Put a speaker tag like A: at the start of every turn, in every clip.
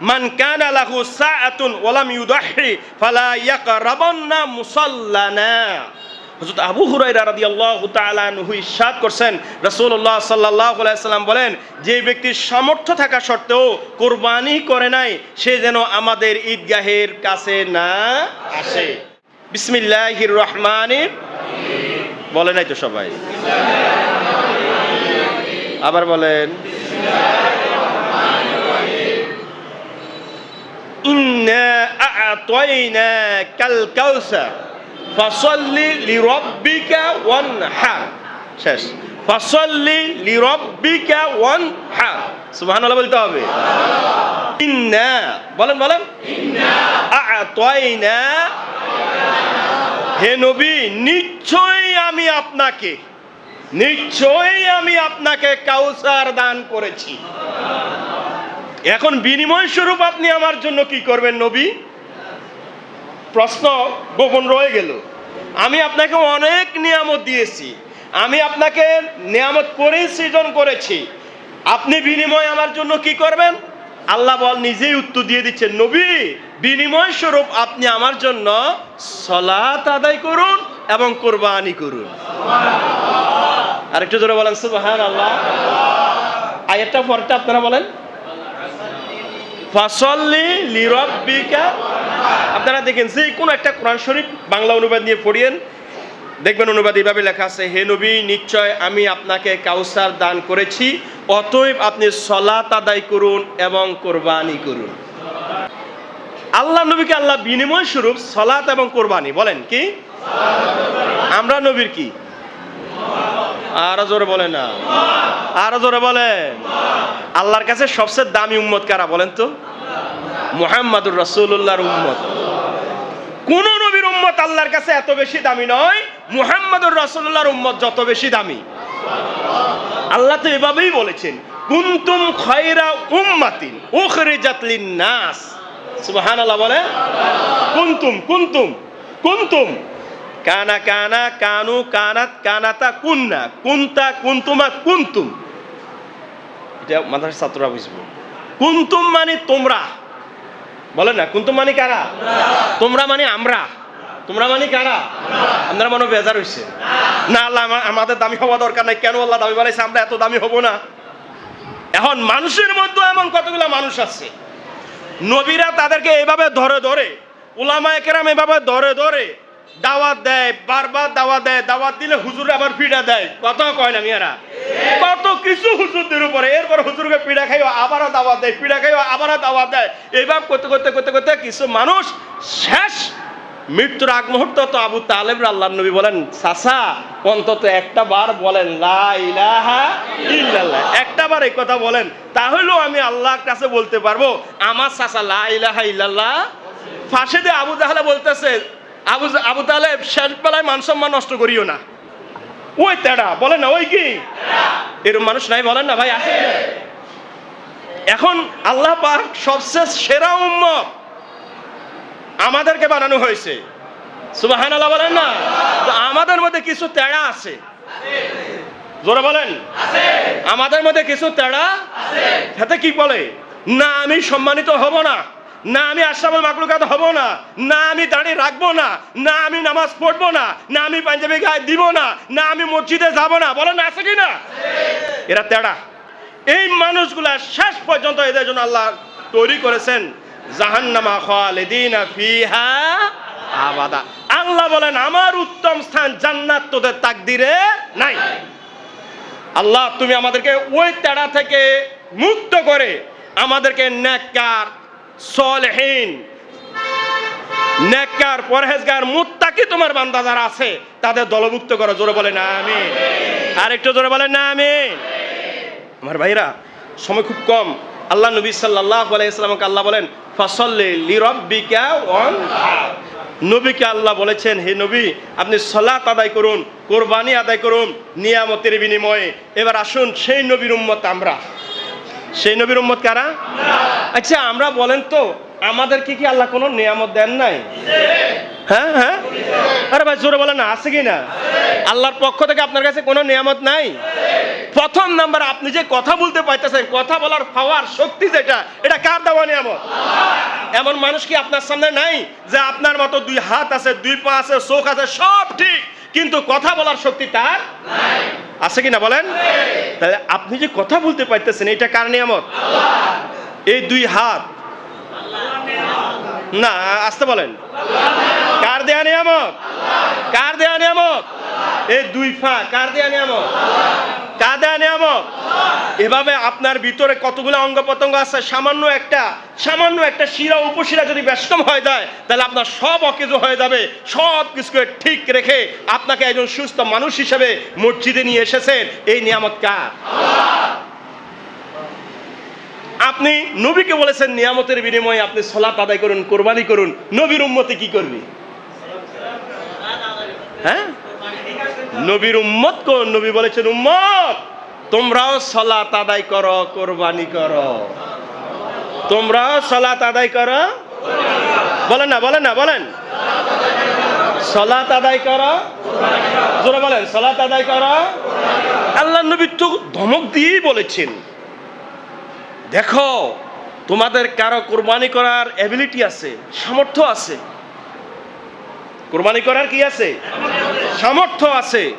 A: মান কানা লাহু সাআতুন ওয়ালাম ইউদাহি ফালা ইয়াকরাবান্না মুসাল্লানা। হযরত আবু হুরায়রা রাদিয়াল্লাহু তাআলা আনহু ইরশাদ করছেন, রাসূলুল্লাহ সাল্লাল্লাহু আলাইহি সাল্লাম বলেন, যে ব্যক্তির সামর্থ্য থাকা সত্ত্বেও কুরবানি করে নাই, সে যেন আমাদের ঈদগাহের কাছে না আসে। বিসমিল্লাহির রহমানির বলে নাই তো সবাই? আবার বলেন ইন্না আ'তাইনাকাল কাউসার ফাসাল্লি লিরাব্বিকা ওয়ানহার শেষ। ফাসাল্লি লিরাব্বিকা ওয়ানহার সুবহানাল্লাহ বলতে হবে। ইন্না বলেন বলেন। ইন্না আ'তাইনা হে নবী নিশ্চয়ই আমি আপনাকে নিশ্চয়ই আমি আপনাকে কাউসার দান করেছি। এখন বিনিময় স্বরূপ আপনি আমার জন্য কি করবেন নবী? প্রশ্ন গোপন রয়ে গেল। আমি আপনাকে অনেক নিয়ামত দিয়েছি। আমি আপনাকে নিয়ামত করে সৃজন করেছি। আপনি বিনিময় আমার জন্য কি করবেন? আল্লাহ বল নিজেই উত্তর দিয়ে দিচ্ছেন, নবী, বিনিময় স্বরূপ আপনি আমার জন্য সলাত আদায় করুন এবং কোরবানি করুন। আরেকটু জোরে বলেন সুবহান আল্লাহ আয়াতটা পরটা আপনারা বলেন। আপনারা দেখেন যে কোনো একটা কোরআন শরীফ বাংলা অনুবাদ নিয়ে পড়িয়েন। দেখবেন অনুবাদ এইভাবে লেখা আছে, হে নবী, নিশ্চয় আমি আপনাকে কাউসার দান করেছি, অতএব আপনি সলাত আদায় করুন এবং কোরবানি করুন। আল্লাহ নবীকে আল্লাহ বিনিময় স্বরূপ সলাত এবং কোরবানি বলেন কি? আমরা নবীর কি? আরও জোরে বলে না। আরও জোরে বলেন। আল্লাহর কাছে সবচেয়ে দামি উম্মত কারা বলেন তো? মুহাম্মাদুর রাসূলুল্লাহর উম্মত। কোন নবীর উম্মত আল্লাহর কাছে এত বেশি দামি নয়, মুহাম্মাদুর রসুল্লাহর উম্মত যত বেশি দামি। আল্লাহ তো এভাবেই বলেছেন, কুনতুম খয়রা উম্মাতিন উখরিজাত লিন-নাস। সুবহানাল্লাহ বলে, কুনতুম কুনতুম কুনতুম। কানা কানা, কানু, কানাত, কানাতা, কুন্না, কুন্তা, কুন্তুমা, কুন্তুম। এটা মাদ্রাসার ছাত্ররা বুঝব। কুন্তুম মানে তোমরা? বলে না, কুন্তুম মানে কারা? তোমরা মানে আমরা। তোমরা মানে কারা? আপনারা মনে বেজার হয়েছে না, আল্লাহ, আমা- আমাদের দামি হওয়া দরকার নাই। কেন আল্লাহ দামি বানাইছে আমরা এত দামি হব না। এখন মানুষের মধ্যে এমন কতগুলো মানুষ আছে? নবীরা তাদেরকে এভাবে ধরে ধরে উলামা একরাম এভাবে ধরে ধরে দাওয়াত দেয়, বারবার দাওয়াত দেয়, দাওয়াত দিলে হুজুর আবার পিড়া দেয়। কত কয় না মিয়ারা? কত কিছু হুজুরদের উপরে। এরপর হুজুরকে পিড়া খাইও, আবারও দাওয়াত দেয় পিড়া খাইও, আবারও দাওয়াত দেয়। এইভাবে করতে করতে করতে করতে কিছু মানুষ শেষ মৃত্যুর আগ মুহূর্ত তো আবু তালেব আল্লাহ নবী বলেন সাসা অন্তত একটা বার বলেন একটা বার এই কথা বলেন, তাহলেও আমি আল্লাহর কাছে বলতে পারব, আমার সাসা লা ইলাহা ইল্লাল্লাহ। ফাঁসে দিয়ে আবু জাহালে বলতেছে আবু আবু তালেব শেষ বেলায় মান সম্মান নষ্ট করিও না। ওই তেড়া বলেন না ওই কি? এরকম মানুষ নাই বলেন না ভাই আছে এখন আল্লাহ পাক সবচেয়ে সেরা উম্মত আমাদেরকে বানানো হয়েছে। সুবাহান আল্লাহ বলেন না? তো আমাদের মধ্যে কিছু তেড়া আছে। জোরে বলেন। আমাদের মধ্যে কিছু তেড়া সাথে কি বলে? না আমি সম্মানিত হব না। না আমি আশরাফুল মাকলুকাত হব না না আমি দাঁড়িয়ে রাখব না না আমি নামাজ পড়ব না না আমি পাঞ্জাবি গায়ে দিব না না আমি মসজিদে যাব না। বলেন, আছে কি না? এরা তেড়া এই মানুষগুলা শেষ পর্যন্ত এদের জন্য আল্লাহ তৈরি করেছেন জাহান্নামা খালিদিনা ফিহা আবাদা। আল্লাহ বলেন, আমার উত্তম স্থান জান্নাত তোদের তাকদিরে নাই। আল্লাহ, তুমি আমাদেরকে ওই তেড়া থেকে মুক্ত করে আমাদেরকে নেককার সলহীন। নেককার, পরহেজগার, মুত্তাকি তোমার বান্দা যারা আছে, তাদের দলভুক্ত করো, জোরে বলে না আমি আর একটু জোরে বলে না আমি আমার ভাইরা, সময় খুব কম। আল্লাহ নবী আল্লাহ বলেন, ফাসাল্লি লিরাব্বিকা নবীকে আল্লাহ বলেছেন, হে নবী, আপনি সলাত আদায় করুন, কোরবানি আদায় করুন, নিয়ামতের বিনিময়ে। এবার আসুন, সেই নবীর উম্মত আমরা। সেই নবীর উম্মত কারা? আচ্ছা আমরা বলেন তো আমাদেরকে কি কি আল্লাহ কোনো নিয়ামত দেন নাই? হ্যাঁ হ্যাঁ? আরে ভাই, জোরে বলেন আছে কি না? আল্লাহর পক্ষ থেকে আপনার কাছে কোনো নিয়ামত নাই? প্রথম নাম্বার, আপনি যে কথা বলতে পাইতেছেন কথা বলার পাওয়ার শক্তি যেটা, এটা কার দেওয়া নিয়ামত? এমন মানুষ কি আপনার সামনে নাই, যে আপনার মতো দুই হাত আছে, দুই পা আছে, চোখ আছে, সব ঠিক? কিন্তু কথা বলার শক্তি তার আছে কিনা বলেন? তাহলে আপনি যে কথা বলতে পারতেছেন এটা কার নিয়ামত? এই দুই হাত। না আসতে বলেন। কার দেয়া নিয়ামত? কার দেয়া নিয়ামত? এই দুই ফা কার দেয়া নিয়ামত? কার দেয়া নিয়ামত? এভাবে আপনার ভিতরে কতগুলো অঙ্গ প্রত্যঙ্গ আছে? সামান্য একটা সামান্য একটা শিরা উপশিরা যদি ব্যস্তম হয়ে যায়, তাহলে আপনার সব অকেজ হয়ে যাবে। সব কিছুকে ঠিক রেখে আপনাকে একজন সুস্থ মানুষ হিসেবে মসজিদে নিয়ে এসেছেন। এই নিয়ামত কার? আপনি নবীকে বলেছেন, নিয়ামতের বিনিময়ে আপনি সলাত আদায় করুন, কোরবানি করুন। নবীর উম্মতে কি করবি? হ্যাঁ? নবীর উম্মত কোন নবী বলেছেন, উম্মত, তোমরাও সলাত আদায় করো, কোরবানি করো। তোমরাও সলাত আদায় করো? বলেন না বলেন না, বলেন। সলাত আদায় করো? বলেন, সলাত আদায় করো? আল্লাহ নবী তো ধমক দিয়েই বলেছেন। দেখো, তোমাদের কারও কোরবানি করার এবিলিটি আছে, সামর্থ্য আছে। কোরবানি করার কি আছে? সামর্থ্য আছে।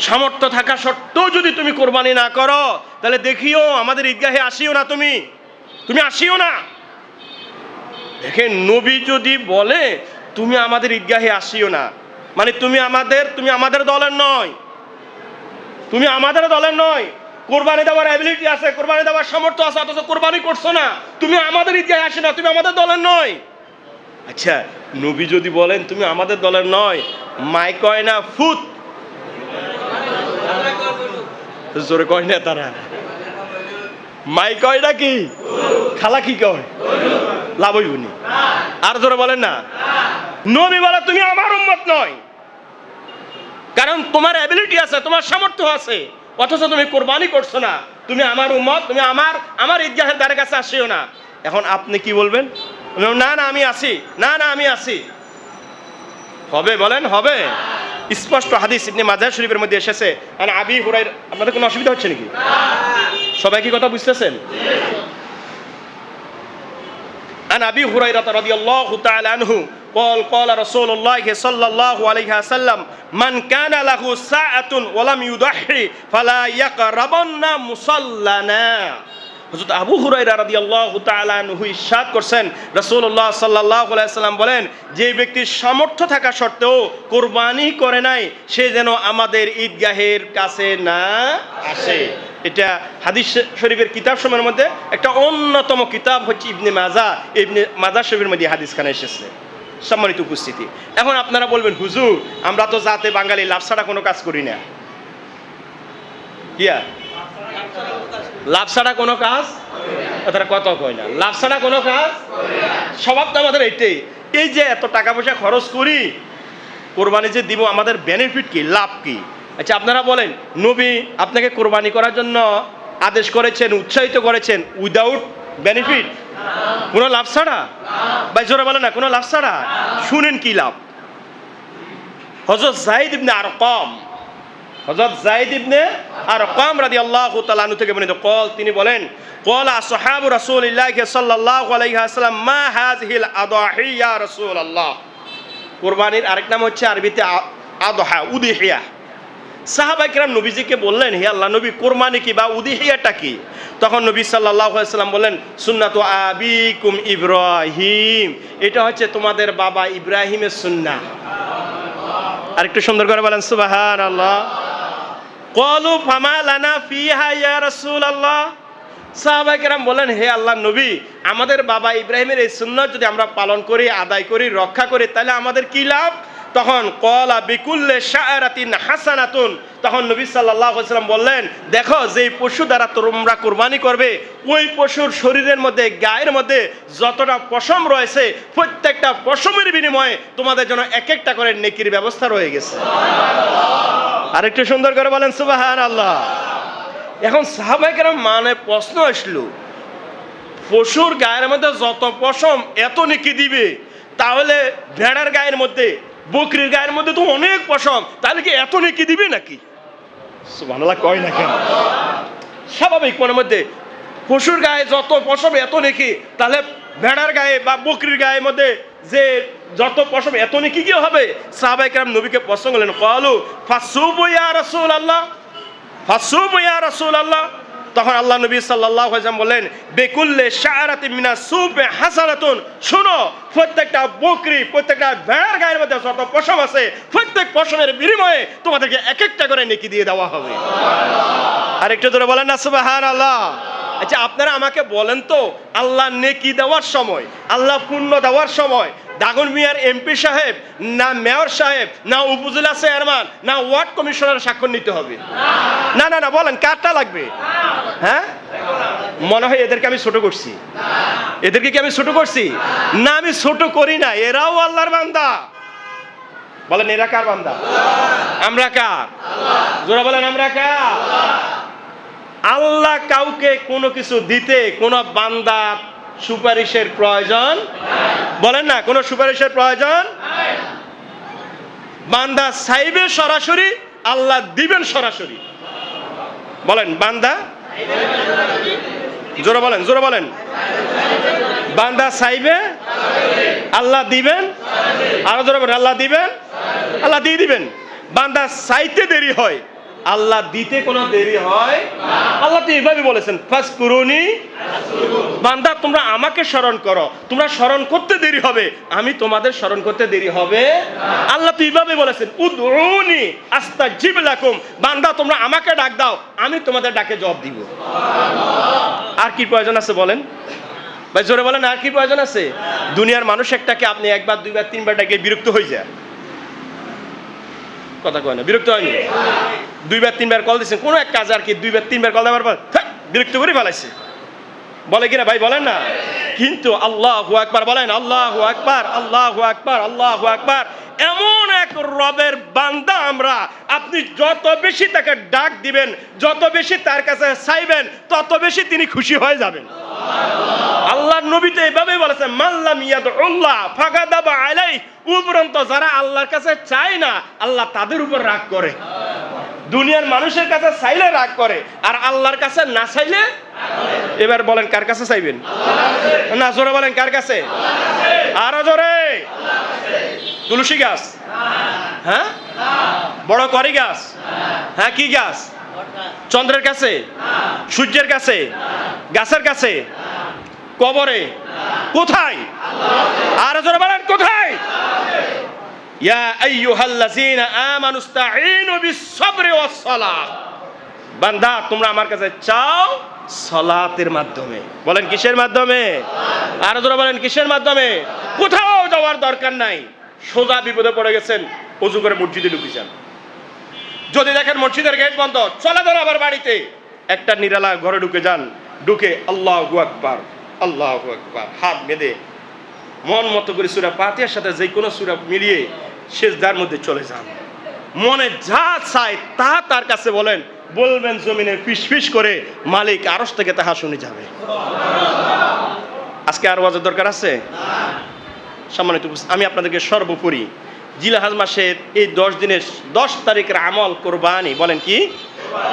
A: সামর্থ্য থাকা সত্ত্বেও যদি তুমি কোরবানি না করো, তাহলে দেখিও আমাদের ঈদগাহে আসিও না তুমি। তুমি আসিও না। দেখেন, নবী যদি বলে, তুমি আমাদের ঈদগাহে আসিও না। মানে তুমি আমাদের তুমি আমাদের দলের নয়। তুমি আমাদের দলের নয়। কোরবানি দেওয়ার অ্যাবিলিটি আছে, কোরবানি দেওয়ার সামর্থ্য আছে, অথচ কোরবানি করছ না। তুমি আমাদের ইতিহাসে আসে না, তুমি আমাদের দলের নয়। আচ্ছা নবী যদি বলেন তুমি আমাদের দলের নয় মাই কয় না ফুত। জোরে কয় না তারা? মাই কয় না কি? খালা কি কয়? লাভ হইবনি আর জোরে বলেন না। নবী বলে তুমি আমার উম্মত নয়। কারণ তোমার অ্যাবিলিটি আছে তোমার সামর্থ্য আছে। অথচ তুমি কোরবানি করছ না। তুমি আমার উম্মত তুমি আমার আমার ঈদগাহের দ্বারের কাছে আসিও না। এখন আপনি কি বলবেন, না না আমি আসি না না আমি আসি হবে বলেন হবে স্পষ্ট হাদিস ইবনে মাজাহ শরীফের মধ্যে এসেছে আর আবি হুরাই আপনাদের কোনো অসুবিধা হচ্ছে নাকি সবাই কি কথা বুঝতেছেন عن ابي هريره رضي الله تعالى عنه قال قال رسول الله صلى الله عليه وسلم من كان له ساعة ولم يضحي فلا يقربن مصلنا হযরত আবু হুরায়রা রাদিয়াল্লাহু তাআলা আনহু ইরশাদ করছেন, রাসূলুল্লাহ সাল্লাল্লাহু আলাইহি সাল্লাম বলেন, যে ব্যক্তির সামর্থ্য থাকা সত্ত্বেও কোরবানি করে নাই, সে যেন আমাদের ঈদগাহের কাছে না আসে। এটা হাদিস শরীফের কিতাব সময়ের মধ্যে একটা অন্যতম কিতাব হচ্ছে ইবনে মাজা। ইবনে মাজা শরীফের মধ্যে হাদিস খানে এসেছে। সম্মানিত উপস্থিতি। এখন আপনারা বলবেন, হুজুর, আমরা তো যাতে বাঙালি লাভ ছাড়া কোনো কাজ করি না। কিয়া লাভ ছাড়া কোনো কাজ তারা কত কয় না? লাভ ছাড়া কোনো কাজ স্বভাব তো আমাদের এইটাই। এই যে এত টাকা পয়সা খরচ করি, কোরবানি যে দিব, আমাদের বেনিফিট কি? লাভ কি? আচ্ছা আপনারা বলেন, নবী আপনাকে কোরবানি করার জন্য আদেশ করেছেন, উৎসাহিত করেছেন উইদাউট বেনিফিট কোনো লাভ ছাড়া? ভাই, জোরে বলে না, কোনো লাভ ছাড়া? শুনেন কি লাভ? হজরত জাহিদ ইবনে আর কম হজরত জাহিদ ইবনে আর কম রাদি আল্লাহ তালু থেকে বর্ণিত কল, তিনি বলেন, কল আসহাবু রাসূলিল্লাহ সাল্লাল্লাহু আলাইহি ওয়াসাল্লাম, মা হাযিহিল আদাহি ইয়া রাসূলুল্লাহ? কুরবানির আরেক নাম হচ্ছে আরবিতে আদহা, উদিহিয়া। সাহাবা কিরাম নবীজিকে বললেন, হে আল্লাহ নবী, কোরবানি কি বা উদিহিয়াটা কি? তখন নবী সাল্লাল্লাহু আলাইহি সাল্লাম বললেন, সুন্নাতু আবিকুম ইব্রাহিম। এটা হচ্ছে তোমাদের বাবা ইব্রাহিমের সুন্নাহ। আর একটু সুন্দর করে বলেন সুবাহান আল্লাহ কলু ফামা লানা ফিহা ইয়া রাসূলুল্লাহ সাহাবা কেরাম বলেন হে আল্লাহ নবী, আমাদের বাবা ইব্রাহিমের এই সুন্নত যদি আমরা পালন করি, আদায় করি, রক্ষা করি, তাহলে আমাদের কি লাভ? তখন কলা বিকুল্লে শাহরাতিন হাসানাতুন। তখন নবী আলাইহি সাল্লাম বললেন, দেখো, যেই পশু দ্বারা তোমরা কোরবানি করবে, ওই পশুর শরীরের মধ্যে, গায়ের মধ্যে যতটা পশম রয়েছে, প্রত্যেকটা পশমের বিনিময়ে তোমাদের জন্য এক একটা করে নেকির ব্যবস্থা রয়ে গেছে। আরেকটু সুন্দর করে বলেন সুবাহান আল্লাহ এখন সাহাবাইকার মানে প্রশ্ন আসলো পশুর গায়ের মধ্যে যত পশম এত নেকি দিবে তাহলে ভেড়ার গায়ের মধ্যে বকরির গায়ের মধ্যে তো অনেক পশম তাহলে কি এত নেকি দিবে নাকি? সুবহানাল্লাহ কয় না কেন? স্বাভাবিক মনের মধ্যে পশুর গায়ে যত পশম এত নেকি তাহলে ভেড়ার গায়ে বা বকরির গায়ের মধ্যে যে যত পশম এত নেকি কি হবে? সাহাবাইকরাম নবীকে প্রসঙ্গ হলেন কলু ফাসুবু ইয়া রাসূলুল্লাহ, ফাসুবু ইয়া রাসূলুল্লাহ। তখন আল্লাহ নবী সাল্লাল্লাহু বললেন, বেকুল্লে শাআরাতি মিনা সুবে হাসানাতুন। শোনো, প্রত্যেকটা বকরি, প্রত্যেকটা ভেড়ার গায়ের মধ্যে যত পশম আছে, প্রত্যেক পশমের বিনিময়ে তোমাদেরকে এক একটা করে নেকি দিয়ে দেওয়া হবে। আর আরেকটু ধরে বলেন না সুবাহান আল্লাহ আচ্ছা আপনারা আমাকে বলেন তো, আল্লাহ নেকি দেওয়ার সময়, আল্লাহ পুণ্য দেওয়ার সময়, দাগন মিয়ার এমপি সাহেব, না মেয়র সাহেব, না উপজেলা চেয়ারম্যান, না ওয়ার্ড কমিশনার স্বাক্ষর নিতে হবে? না না না, বলেন, কারটা লাগবে? হ্যাঁ? মনে হয় এদেরকে আমি ছোট করছি। এদেরকে কি আমি ছোট করছি? না, আমি ছোট করি না, এরাও আল্লাহর বান্দা। বলেন, এরা কার বান্দা? আমরা কার? জোরা বলেন, আমরা কার? আল্লাহ কাউকে কোনো কিছু দিতে কোনো বান্দার সুপারিশের প্রয়োজন বলেন না, কোনো সুপারিশের প্রয়োজন? বান্দা চাইবে সরাসরি, আল্লাহ দিবেন সরাসরি। বলেন, বান্দা? জোরে বলেন জোরে বলেন। বান্দা চাইবে, আল্লাহ দিবেন। আরও জোরে আল্লাহ দিবেন? আল্লাহ দিয়ে দিবেন। বান্দা চাইতে দেরি হয়। আল্লাহ দিতে কোনো দেরি হয় আল্লাহ তো এইভাবে বলেছেন ফার্স্ট করুনি বান্দা, তোমরা আমাকে স্মরণ করো। তোমরা স্মরণ করতে দেরি হবে। আমি তোমাদের স্মরণ করতে দেরি হবে আল্লাহ তো এইভাবে বলেছেন উদরুনি আস্তা জিবলাকুম বান্দা, তোমরা আমাকে ডাক দাও, আমি তোমাদের ডাকে জবাব দিব। আর কি প্রয়োজন আছে বলেন? ভাই, জোরে বলেন, আর কি প্রয়োজন আছে? দুনিয়ার মানুষ একটাকে আপনি একবার, দুইবার, তিনবার ডাকে বিরক্ত হয়ে যায়। কথা কয় না, বিরক্ত হয়নি? দুইবার, তিনবার কল দিচ্ছেন কোনো এক কাজ আর কি দুইবার, তিনবার কল দেওয়ার পর বিরক্ত করে ফেলাইছে। বলে কিনা ভাই, বলেন না? কিন্তু আল্লাহ আকবার বলেন, আল্লাহ আকবার আল্লাহ আকবার আল্লাহ আকবার। এমন রবের বান্দা আমরা, আপনি যত বেশি তাকে ডাক দিবেন, যত বেশি তার কাছে চাইবেন, তত বেশি তিনি খুশি হয়ে যাবেন। আল্লাহর নবী তো এইভাবেই বলেছে মাল্লাম ইয়াদ উল্লাহ ফাগাদাবা আলাই উপরন্ত যারা আল্লাহর কাছে চায় না, আল্লাহ তাদের উপর রাগ করে। দুনিয়ার মানুষের কাছে চাইলে রাগ করে, আর আল্লাহর কাছে না চাইলে? এবার বলেন, কার কাছে চাইবেন? না, জোরে বলেন, কার কাছে? আরও জোরে। তুলসী গাছ? হ্যাঁ? বড় করি গাছ? হ্যাঁ কি গাছ? চন্দ্রের কাছে? সূর্যের কাছে? গাছের কাছে? কবরে? কোথায়? আর জোরে বলেন, কোথায়? ইয়া আইয়ুহাল্লাযীনা আমানুস্তাঈনু বিস-সাবরি ওয়াস-সালাহ বান্দা, তোমরা আমার কাছে চাও সলাতের মাধ্যমে। বলেন, কিসের মাধ্যমে? আর জোরে বলেন, কিসের মাধ্যমে? কোথাও যাওয়ার দরকার নাই। সোজা বিপদে পড়ে গেছেন অজু করে মসজিদে ঢুকে যান যদি দেখেন মসজিদের গেট বন্ধ, চলে যান আবার বাড়িতে। একটা নিরালা ঘরে ঢুকে যান, ঢুকে আল্লাহ আকবার আল্লাহ আকবার, হাত বেঁধে। মন মতো করে সুরা পাতিয়ার সাথে যে কোনো সুরা মিলিয়ে শেষদার মধ্যে চলে যান। মনে যা চায় তা তার কাছে বলেন, বলবেন জমিনে ফিস ফিস করে মালিক আরস থেকে তাহা শুনে যাবে। আজকে আর বাজার দরকার আছে? সম্মানিত আমি আপনাদেরকে সর্বোপরি জিলাহাজ মাসের এই দশ দিনের দশ তারিখের আমল কোরবানি, বলেন কি?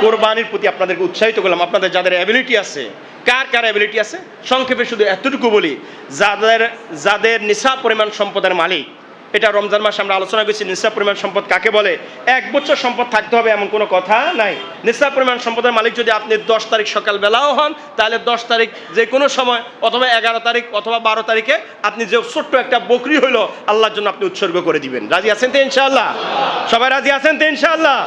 A: কোরবানির প্রতি আপনাদেরকে উৎসাহিত করলাম। আপনাদের যাদের অ্যাবিলিটি আছে, কার কার অ্যাবিলিটি আছে? সংক্ষেপে শুধু এতটুকু বলি, যাদের যাদের নিশা পরিমাণ সম্পদের মালিক এটা রমজান মাসে আমরা আলোচনা করেছি নিঃসা পরিমাণ সম্পদ কাকে বলে? এক বছর সম্পদ থাকতে হবে এমন কোনো কথা নাই। নিঃসা পরিমাণ সম্পদের মালিক যদি আপনি দশ তারিখ সকালবেলাও হন, তাহলে দশ তারিখ যে কোনো সময়, অথবা এগারো তারিখ অথবা বারো তারিখে আপনি যে ছোট্ট একটা বকরি হইল, আল্লাহর জন্য আপনি উৎসর্গ করে দিবেন। রাজি আছেন তো ইনশাআল্লাহ? সবাই রাজি আছেন তো ইনশাআল্লাহ?